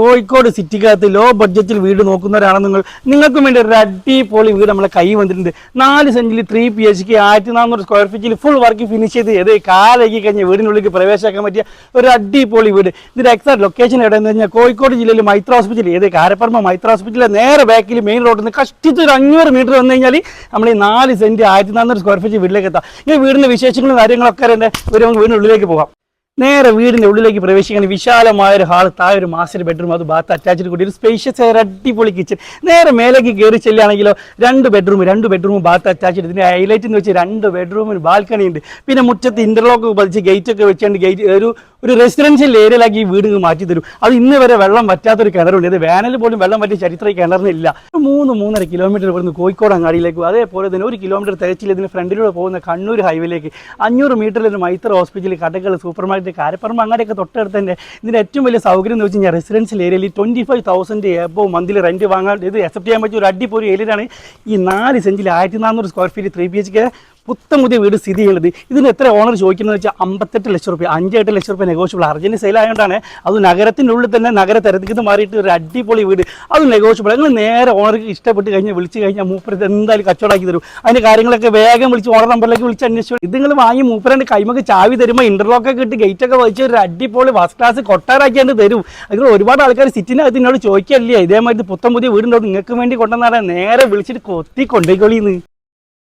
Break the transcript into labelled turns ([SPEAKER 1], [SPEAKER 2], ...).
[SPEAKER 1] Kozhikode സിറ്റിക്കകത്ത് law ബഡ്ജറ്റിൽ വീട് നോക്കുന്നവരാണ് നിങ്ങൾ നിങ്ങൾക്കും വേണ്ടി ഒരു അടിപൊളി വീട് നമ്മളെ കൈ വന്നിട്ടുണ്ട്. നാല് സെന്റിൽ ത്രീ പി എച്ച് കെ ആയിരത്തി നാനൂറ് സ്ക്വയർ ഫീറ്റിൽ ഫുൾ വർക്ക് ഫിനിഷ് ചെയ്ത് ഏത് കാലാക്കി കഴിഞ്ഞ വീടിനുള്ളിലേക്ക് പ്രവേശിക്കാൻ പറ്റിയ ഒരു അടിപൊളി വീട്. ഇതിന്റെ എക്സാക്ട് ലൊക്കേഷൻ എവിടെയെന്ന് കഴിഞ്ഞാൽ കോഴിക്കോട് ജില്ലയിൽ മൈത്ര ഹോസ്പിറ്റൽ ഏത് കാരപ്പറമ്പ മൈത്ര ഹോസ്പിറ്റലിലെ നേരെ ബാക്കിൽ മെയിൻ റോഡിൽ നിന്ന് കഷ്ടിച്ച് ഒരു അഞ്ഞൂറ് മീറ്റർ വന്നു കഴിഞ്ഞാൽ നമ്മൾ ഈ നാല് സെന്റ് ആയിരത്തി നാനൂറ് സ്ക്വയർ ഫീറ്റ് വീട്ടിലേക്ക് എത്താം. ഈ വീടിന്റെ വിശേഷങ്ങളും കാര്യങ്ങളൊക്കെ അറിയണ്ടേ ഒരു വീടിനുള്ളിലേക്ക് പോകാം. നേരെ വീടിന്റെ ഉള്ളിലേക്ക് പ്രവേശിക്കാൻ വിശാലമായ ഒരു ഹാൾ താഴെ ഒരു മാസ്റ്റർ ബെഡ്റൂം അത് ബാത്ത് അറ്റാച്ച്ഡ് കൂടി. ഒരു സ്പേഷ്യസ് ആയ അടിപൊളി കിച്ചൺ നേരെ മേലേക്ക് കയറി ചെല്ലുകയാണെങ്കിലോ രണ്ട് ബെഡ്റൂം രണ്ട് ബെഡ്റൂം ബാത്ത് അറ്റാച്ച്ഡ് ഇതിന്റെ ഹൈലൈറ്റ് എന്ന് വെച്ചാൽ രണ്ട് ബെഡ്റൂമിന് ബാൽക്കണി ഉണ്ട്. പിന്നെ മുറ്റത്ത് ഇന്റർലോക്ക് പതിച്ച് ഗേറ്റ് ഒക്കെ വെച്ചുകൊണ്ട് ഗേറ്റ് ഒരു ഒരു റെസിഡൻഷ്യൽ ഏരിയയിലാക്കി ഈ വീട് മാറ്റി തരും. അത് ഇന്ന് വരെ വെള്ളം പറ്റാത്തൊരു കിണറുണ്ട്. ഇത് വേനൽ പോലും വെള്ളം പറ്റിയ ചരിത്രം കിണറിനില്ല. മൂന്ന് മൂന്നര കിലോമീറ്റർ ഇവിടുന്ന് കോഴിക്കോട് അങ്ങാടിയിലേക്ക് അതേപോലെ തന്നെ ഒരു കിലോമീറ്റർ തിരച്ചിൽ ഇതിന് ഫ്രണ്ടിലൂടെ പോകുന്ന കണ്ണൂർ ഹൈവേയിലേക്ക് അഞ്ഞൂറ് മീറ്ററിൽ ഒരു മൈത്ര ഹോസ്പിറ്റൽ കടകൾ സൂപ്പർ മാർക്കറ്റ് കാരപ്പറമ്പ് അങ്ങനെയൊക്കെ തൊട്ടടുത്ത് തന്നെ. ഇതിന്റെ ഏറ്റവും വലിയ സൗകര്യം എന്ന് വെച്ച് കഴിഞ്ഞാൽ റെസിഡൻഷ്യൽ ഏരിയയിൽ ട്വന്റി ഫൈവ് തൗസൻഡ് എബോ മന്തിൽ റെന്റ് വാങ്ങാൻ ഇത് അക്സെപ്റ്റ് ചെയ്യാൻ പറ്റിയ ഒരു അടിപൊളി ഏരിയയിലാണ് ഈ നാല് സെഞ്ചിൽ ആയിരത്തി നാനൂറ് square feet three B H K പുത്തം പുതിയ വീട് സ്ഥിതി ചെയ്യുന്നത്. ഇതിന് എത്ര ഓണർ ചോദിക്കുന്നത് വെച്ചാൽ അമ്പത്തെട്ട് ലക്ഷം റുപ്യ അഞ്ചെട്ട് ലക്ഷം റുപ്യ നെഗോഷ്യബിൾ അർജന്റ് സെയിൽ ആയതുകൊണ്ടാണ് അത് നഗരത്തിനുള്ളിൽ തന്നെ നഗര തിരഞ്ഞെടുത്ത് മാറിയിട്ട് ഒരു അടിപൊളി വീട്. അത് നെഗോഷ്യബിൾ നിങ്ങൾ നേരെ ഓണർക്ക് ഇഷ്ടപ്പെട്ട് കഴിഞ്ഞാൽ വിളിച്ച് കഴിഞ്ഞാൽ മൂപ്പര് എന്തായാലും കച്ചവടമാക്കി തരും. അതിന്റെ കാര്യങ്ങളൊക്കെ വേഗം വിളിച്ച് ഓണർ നമ്പറിലേക്ക് വിളിച്ച് അന്വേഷിച്ചു ഇത് നിങ്ങൾ വാങ്ങി മൂപ്പരന്റെ കൈമക്ക് ചാവി തരുമ്പോൾ ഇന്റർലോക്കൊക്കെ ഇട്ട് ഗേറ്റ് ഒക്കെ വെച്ച് ഒരു അടിപൊളി ഫസ്റ്റ് ക്ലാസ് കൊട്ടാരാക്കിയാണ്ട് തരും. നിങ്ങൾ ഒരുപാട് ആൾക്കാർ സിറ്റിനകത്ത് എന്നോട് ചോദിക്കല്ലേ ഇതേമാതിരി പുത്തം പുതിയ വീടുണ്ടോ നിങ്ങൾക്ക് വേണ്ടി കൊണ്ടുവന്നാണ്. നേരെ വിളിച്ചിട്ട് കൊത്തി കൊണ്ടുപോയിക്കൊള്ളിന്ന്